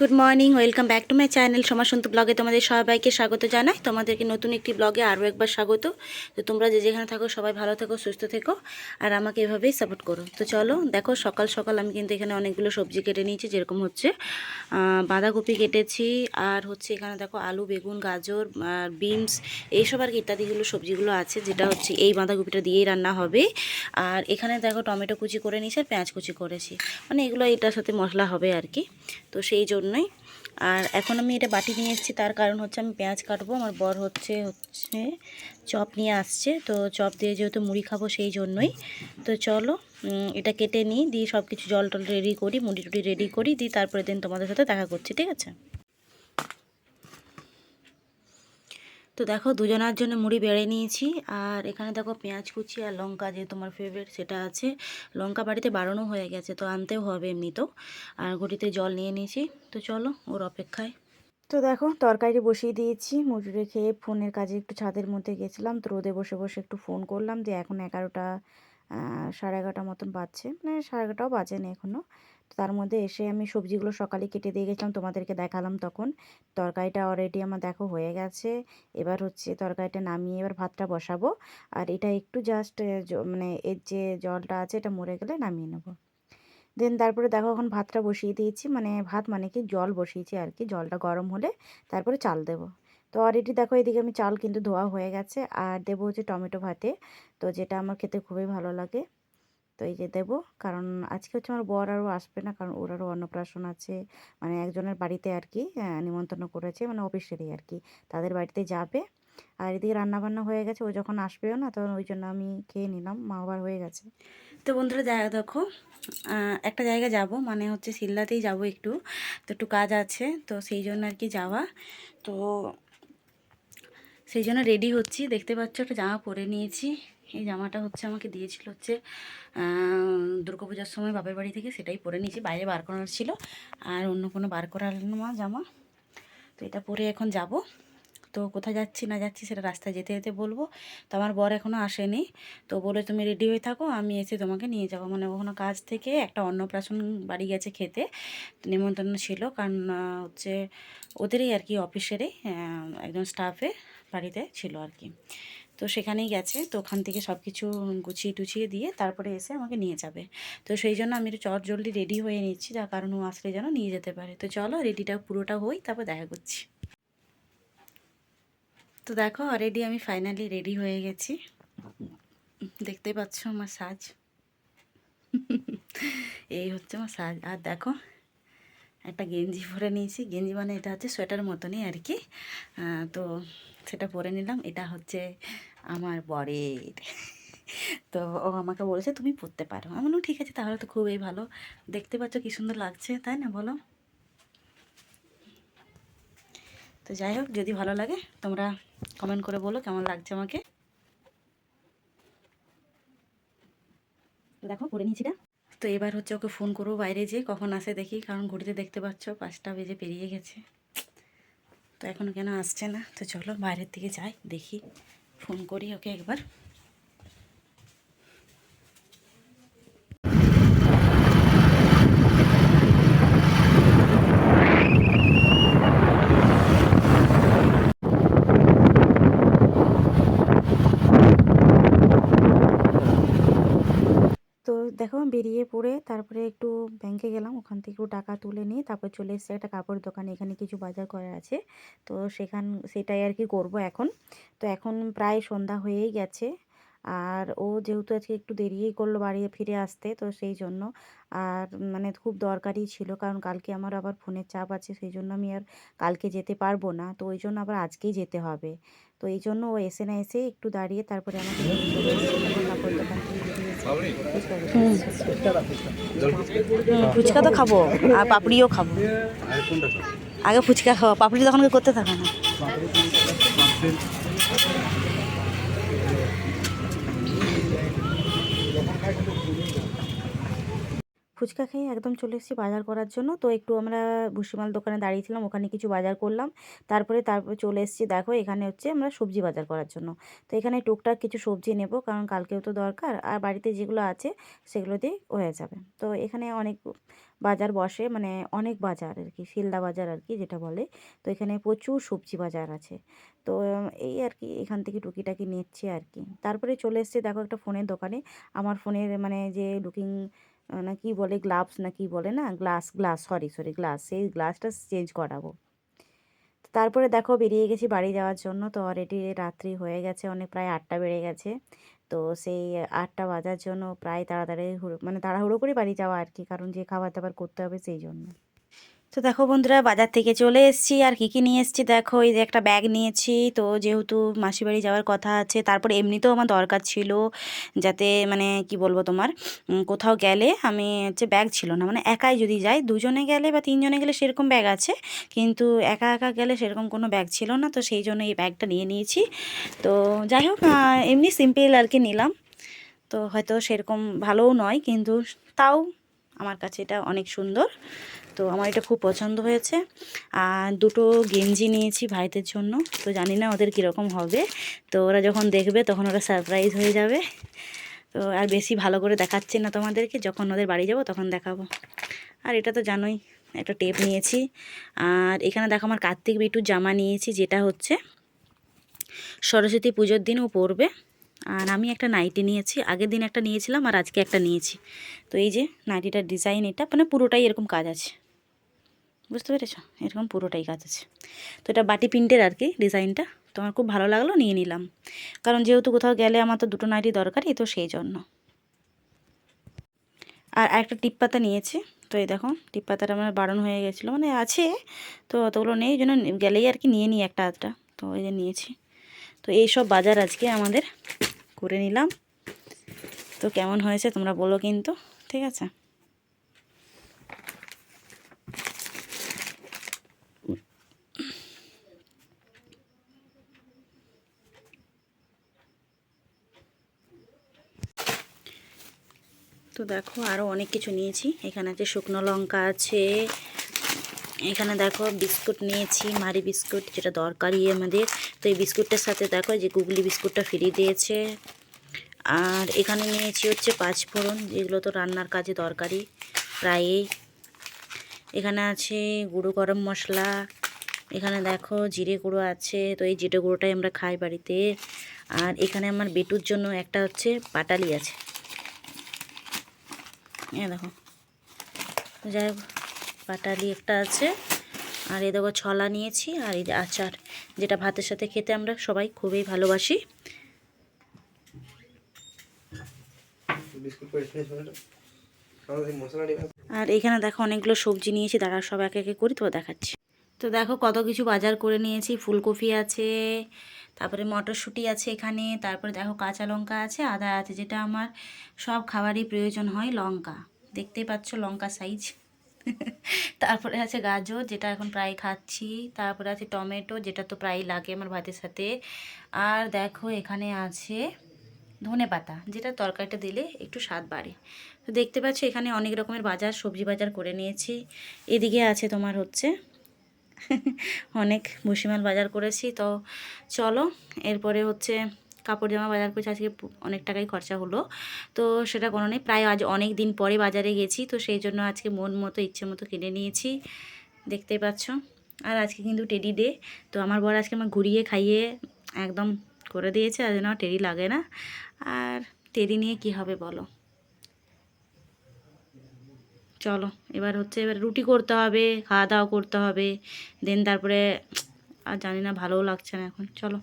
Good morning welcome back to my channel সমাসন্ত ব্লগে তোমাদের সবাইকে স্বাগত জানাই। তোমাদেরকে নতুন একটি ব্লগে আরও একবার স্বাগত। তো তোমরা যে যেখানে থাকো, সবাই ভালো থেকো, সুস্থ থেকো, আর আমাকে এভাবেই সাপোর্ট করো। তো চলো, দেখো, সকাল সকাল আমি কিন্তু এখানে অনেকগুলো সবজি কেটে নিয়েছি, যেরকম হচ্ছে বাঁধাকপি কেটেছি, আর হচ্ছে এখানে দেখো আলু, বেগুন, গাজর, আর বিনস, এইসব আর কি ইত্যাদিগুলো সবজিগুলো আছে, যেটা হচ্ছে এই বাঁধাকপিটা দিয়েই রান্না হবে। আর এখানে দেখো টমেটো কুচি করে নিয়েছি আর পেঁয়াজ কুচি করেছি। মানে এগুলো এটার সাথে মশলা হবে আর কি। তো সেই জন্যই। আর এখন আমি এটা বাটি নিয়ে এসেছি, তার কারণ হচ্ছে আমি পেঁয়াজ কাটবো। আমার বর হচ্ছে হচ্ছে চপ নিয়ে আসছে, তো চপ দিয়ে যেহেতু মুড়ি খাব সেই জন্যই। তো চলো এটা কেটে নিই, দিয়ে সব কিছু জল টল রেডি করি, মুড়ি টুড়ি রেডি করি, দিয়ে তারপরে দিন তোমাদের সাথে দেখা করছি, ঠিক আছে? তো দেখো দুজনার জন্য মুড়ি বেড়ে নিয়েছি। আর এখানে দেখো পেঁয়াজ কুচি আর লঙ্কা যে তোমার ফেভারিট সেটা আছে। লঙ্কা বাড়িতে বাড়ানো হয়ে গেছে, তো আনতেও হবে এমনিতেও। আর ঘটিতে জল নিয়ে নিয়েছি। তো চলো, ওর অপেক্ষায়। তো দেখো, তরকারি বসিয়ে দিয়েছি। মুড়ি খেয়ে ফোনের কাজে একটু ছাদের মধ্যে গেছিলাম, তো রোদে বসে বসে একটু ফোন করলাম যে এখন এগারোটা সাড়ে এগারোটা মতন বাজছে। মানে সাড়ে এগারোটাও বাজে বাজেনি এখনও তার মধ্যে এসে আমি সবজিগুলো সকালে কেটে দিয়ে গেছিলাম, তোমাদেরকে দেখালাম তখন। তরকারিটা অলরেডি আমার দেখো হয়ে গেছে। এবার হচ্ছে তরকারিটা নামিয়ে এবার ভাতটা বসাবো। আর এটা একটু জাস্ট মানে এর যে জলটা আছে এটা মরে গেলে নামিয়ে নেব। দেন তারপরে দেখো এখন ভাতটা বসিয়ে দিয়েছি। মানে ভাত মানে কি? জল বসিয়েছি আর কি। জলটা গরম হলে তারপরে চাল দেবো। তো অলরেডি দেখো, এদিকে আমি চাল কিন্তু ধোয়া হয়ে গেছে। আর দেবো হচ্ছে টমেটো ভাতে, তো যেটা আমার খেতে খুবই ভালো লাগে। তো এই যে দেবো, কারণ আজকে হচ্ছে আমার বর আরও আসবে না, কারণ ওর আরও অন্নপ্রাশন আছে। মানে একজনের বাড়িতে আর কি নিমন্ত্রণ করেছে মানে অফিসেরই আর কি, তাদের বাড়িতে যাবে। আর এদিকে রান্না বান্না হয়ে গেছে, ও যখন আসবেও না, তখন ওই জন্য আমি খেয়ে নিলাম, মা আবার হয়ে গেছে। তো বন্ধুরা দেখা দেখো একটা জায়গা যাব মানে হচ্ছে সিল্লাতেই যাব একটু, তো একটু কাজ আছে, তো সেই জন্য আর কি যাওয়া। তো সেই জন্য রেডি হচ্ছি। দেখতে পাচ্ছ একটা জামা পরে নিয়েছি। এই জামাটা হচ্ছে আমাকে দিয়েছিল হচ্ছে দুর্গাপূজার সময় বাপের বাড়ি থেকে সেটাই পরে নিয়েছি। বাইরে বার করার ছিল, আর অন্য কোনো বার করার না জামা। তো এটা পরে এখন যাব। তো কোথায় যাচ্ছি না যাচ্ছি সেটা রাস্তায় যেতে যেতে বলব। তো আমার বর এখনও আসেনি। তো বলে তুমি রেডি হয়ে থাকো, আমি এসে তোমাকে নিয়ে যাব। মানে ওখানে কাজ থেকে একটা অন্নপ্রাশন বাড়ি গেছে খেতে নিমন্ত্রণ ছিল। কারণ হচ্ছে ওদেরই আর কি অফিসেরই একজন স্টাফে বাড়িতে ছিল আর কি। তো সেখানেই গেছে, তো ওখান থেকে সব কিছু গুছিয়ে টুছিয়ে দিয়ে তারপরে এসে আমাকে নিয়ে যাবে। তো সেই জন্য আমি একটু চট জলদি রেডি হয়ে নিচ্ছি, যার কারণ ও আসলে যেন নিয়ে যেতে পারে। তো চলো রেডিটা পুরোটা হই, তারপর দেখা করছি। তো দেখো অলরেডি আমি ফাইনালি রেডি হয়ে গেছি। দেখতে পাচ্ছ আমার সাজ। এই হচ্ছে আমার সাজ। আর দেখো, একটা গেঞ্জি পরে নিয়েছি। গেঞ্জি মানে এটা হচ্ছে সোয়েটার মতনই আর কি। তো সেটা পরে নিলাম। এটা হচ্ছে আমার বরের। তো ও আমাকে বলেছে, তুমি পরতে পারো। আমি বললাম, ঠিক আছে, তাহলে তো খুবই ভালো। দেখতে পাচ্ছ কি সুন্দর লাগছে, তাই না? বলো। তো যাই হোক, যদি ভালো লাগে, তোমরা কমেন্ট করে বলো কেমন লাগছে আমাকে। দেখো পরে নিয়েছি না তো এবার হচ্ছে ওকে ফোন করব বাইরে যেয়ে, কখন আসে দেখি, কারণ ঘড়িতে দেখতে পাচ্ছ, পাঁচটা বেজে পেরিয়ে গেছে। তো এখন কেন আসছে না? তো চলো বাইরের দিকে যাই, দেখি। ফোন করি ওকে একবার তো দেখো বেরিয়ে পড়ে তারপরে একটু ব্যাংকে গেলাম, ওখান থেকে একটু টাকা তুলে নিয়ে তারপর চলে এসেছে একটা কাপড় দোকানে, এখানে কিছু বাজার করার আছে। তো সেখান, সেটাই আর কি করব এখন। তো এখন প্রায় সন্ধ্যা হয়েই গেছে। আর ও যেহেতু আজকে একটু দেরিই করল বাড়ি ফিরে আসতে, তো সেই জন্য আর মানে খুব দরকারি ছিল। কারণ কালকে আমার আবার ফোনের চাপ আছে, সেই জন্য আমি আর কালকে যেতে পারব না। তো ওই জন্য আবার আজকেই যেতে হবে। তো এই জন্য ও এসে না এসে একটু দাঁড়িয়ে তারপরে আমাকে ফুচকা তো খাব আর পাপড়িও খাব। আগে ফুচকা খাব পাপড়ি তখন করতে থাকে না। ফুচকা খেয়ে একদম চলে এসেছি বাজার করার জন্য। তো একটু আমরা ভুসিমাল দোকানে দাঁড়িয়েছিলাম, ওখানে কিছু বাজার করলাম। তারপরে তারপরে চলে এসেছি, দেখো এখানে হচ্ছে আমরা সবজি বাজার করার জন্য। তো এখানে টুকটাক কিছু সবজি নেব, কারণ কালকেও তো দরকার। আর বাড়িতে যেগুলো আছে, সেগুলো দিয়ে হয়ে যাবে। তো এখানে অনেক বাজার বসে মানে অনেক বাজার আর কি, শিলদা বাজার আর কি যেটা বলে। তো এখানে প্রচুর সবজি বাজার আছে। তো এই আর কি, এখান থেকে টুকিটাকি নিচ্ছে আর কি। তারপরে চলে এসছে, দেখো একটা ফোনের দোকানে। আমার ফোনের মানে যে লুকিং না কি বলে গ্লাভস না কি বলে না glass glass sorry sorry glass সেই গ্লাসটা চেঞ্জ করাবো। তারপরে দেখো বেরিয়ে গেছি বাড়ি যাওয়ার জন্য, তো অলরেডি রাত্রি হয়ে গেছে, অনেক প্রায় আটটা বেড়ে গেছে। তো সেই আটটা বাজার জন্য প্রায় তাড়াতাড়ি মানে তাড়াহুড়ো করে বাড়ি যাওয়া আর কি, কারণ যে খাবার দাবার করতে হবে সেই জন্য। তো দেখো বন্ধুরা, বাজার থেকে চলে এসেছি। আর কী কী নিয়ে এসেছি দেখো? এই যে একটা ব্যাগ নিয়েছি। তো যেহেতু মাসি বাড়ি যাওয়ার কথা আছে, তারপরে এমনিতেও আমার দরকার ছিল যাতে মানে কি বলব তোমার কোথাও গেলে আমি হচ্ছে ব্যাগ ছিল না। মানে একাই যদি যাই, দুজনে গেলে বা তিনজনে গেলে সেরকম ব্যাগ আছে, কিন্তু একা একা গেলে সেরকম কোনো ব্যাগ ছিল না। তো সেই জন্য এই ব্যাগটা নিয়ে নিয়েছি। তো যাই হোক এমনি সিম্পল আর কি নিলাম। তো হয়তো সেরকম ভালোও নয়, কিন্তু তাও আমার কাছে এটা অনেক সুন্দর। তো আমার এটা খুব পছন্দ হয়েছে। আর দুটো গেঞ্জি নিয়েছি ভাইদের জন্য। তো জানি না ওদের কীরকম হবে। তো ওরা যখন দেখবে তখন ওরা সারপ্রাইজ হয়ে যাবে। তো আর বেশি ভালো করে দেখাচ্ছি না তোমাদেরকে। যখন ওদের বাড়ি যাব তখন দেখাবো। আর এটা তো জানোই, একটা টেপ নিয়েছি। আর এখানে দেখো আমার কার্তিক বিটুর জামা নিয়েছি, যেটা হচ্ছে সরস্বতী পুজোর দিন ও পরবে। আর আমি একটা নাইটি নিয়েছি, আগের দিন একটা নিয়েছিলাম আর আজকে একটা নিয়েছি। তো এই যে নাইটিটার ডিজাইন এটা মানে পুরোটাই এরকম কাজ আছে। বুঝতে পেরেছ? এরকম পুরোটাই কাজ আছে। তো এটা বাটি প্রিন্টের আর কি ডিজাইনটা তো আমার খুব ভালো লাগল, নিয়ে নিলাম। কারণ যেহেতু কোথাও গেলে আমার তো দুটো নাইটি দরকারই, তো সেই জন্য। আর একটা টিপ পাতা নিয়েছি। তো এই দেখো টিপ পাতাটা আমার বারণ হয়ে গেছিল। মানে আছে, তো অতগুলো নেই জন্য গেলেই আর কি নিয়ে নিই একটা আধটা। তো ওই যে নিয়েছি। তো এই সব বাজার আজকে আমাদের করে নিলাম। তো কেমন হয়েছে তোমরা বলো কিন্তু, ঠিক আছে? তো দেখো আরও অনেক কিছু নিয়েছি। এখানে আছে শুকনো লঙ্কা আছে এখানে দেখো বিস্কুট নিয়েছি, মারি বিস্কুট যেটা দরকারি আমাদের। তো এই বিস্কুটটার সাথে দেখো যে গুগলি বিস্কুটটা ফ্রি দিয়েছে। আর এখানে নিয়েছি হচ্ছে পাঁচফোড়ন যেগুলো তো রান্নার কাজে দরকারি প্রায়ই। এখানে আছে গুঁড়ো গরম মশলা, এখানে দেখো জিরে গুঁড়ো আছে, তো এই জিরে গুঁড়োটাই আমরা খাই বাড়িতে। আর এখানে আমার বেটুর জন্য একটা হচ্ছে পাটালি আছে। হ্যাঁ দেখো। যাই হোক। পাটালি একটা আছে। আর এ দেখো ছলা নিয়েছি আর এই যে আচার যেটা ভাতের সাথে খেতে আমরা সবাই খুবই ভালোবাসি। আর এখানে দেখো অনেকগুলো সবজি নিয়েছি দাঁড়া সব এক একে করি তো দেখাচ্ছি। তো দেখো কত কিছু বাজার করে নিয়েছি ফুলকপি আছে তারপরে মটরশুঁটি আছে এখানে তারপরে দেখো কাঁচা লঙ্কা আছে আদা আছে যেটা আমার সব খাবারই প্রয়োজন হয় লঙ্কা। দেখতেই পাচ্ছ লঙ্কা সাইজ তারপরে আছে গাজর, যেটা এখন প্রায় খাচ্ছি। তারপরে আছে টমেটো, যেটা তো প্রায় লাগে আমার ভাতের সাথে। আর দেখো, এখানে আছে ধনে পাতা, যেটা তরকারিটা দিলে একটু স্বাদ বাড়ে। তো দেখতে পাচ্ছ, এখানে অনেক রকমের বাজার, সবজি বাজার করে নিয়েছি। এদিকে আছে তোমার হচ্ছে অনেক ভুসিমাল বাজার করেছি। তো চলো, এরপরে হচ্ছে কাপড় জামা, বাজার করেছি আজকে অনেক টাকাই খরচা হলো। তো সেটা কোনো নেই, প্রায় আজ অনেক দিন পরে বাজারে গেছি, তো সেই জন্য আজকে মন মতো, ইচ্ছে মতো কিনে নিয়েছি। দেখতেই পাচ্ছ? আর আজকে কিন্তু টেডি ডে, তো আমার বর আজকে আমার ঘুরিয়ে খাইয়ে একদম করে দিয়েছে, আর জন্য টেডি লাগে না। আর টেডি নিয়ে কি হবে বলো? চলো, এবার হচ্ছে, এবার রুটি করতে হবে, খাওয়া দাওয়া করতে হবে, দেন তারপরে, আর জানি না, ভালোও লাগছে না এখন। চলো।